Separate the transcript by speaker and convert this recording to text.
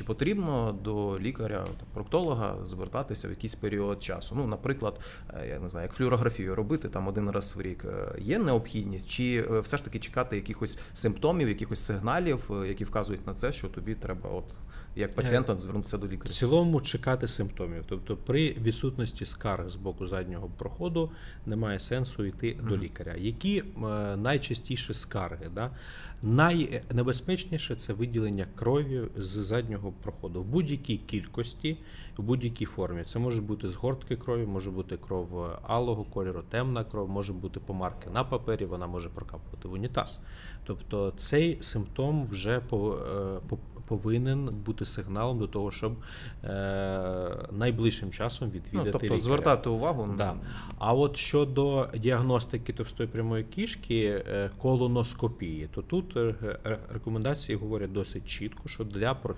Speaker 1: чи потрібно до лікаря, проктолога звертатися в якийсь період часу? Ну, наприклад, е, я не знаю, як флюорографію робити там один раз в рік. Е, Є необхідність, чи е, все ж таки чекати якихось симптомів, якихось сигналів, які вказують на це, що тобі треба, от як пацієнту, звернутися до лікаря?
Speaker 2: В цілому чекати симптомів. Тобто, при відсутності скарг з боку заднього проходу немає сенсу йти до лікаря. Які найчастіше скарги? Да? Найнебезпечніше це виділення крові з заднього проходу в будь-якій кількості, в будь-якій формі. Це може бути згортки крові, може бути кров алого кольору, темна кров, може бути помарки на папері, вона може прокапувати в унітаз. Тобто цей симптом вже е, по- повинен бути сигналом до того, щоб е, найближчим часом відвідати
Speaker 1: Ну, тобто
Speaker 2: лікаря.
Speaker 1: звертати увагу на
Speaker 2: Да. А от щодо діагностики товстої прямої кішки, е, колоноскопії, то тут рекомендації говорять досить чітко, що для профі-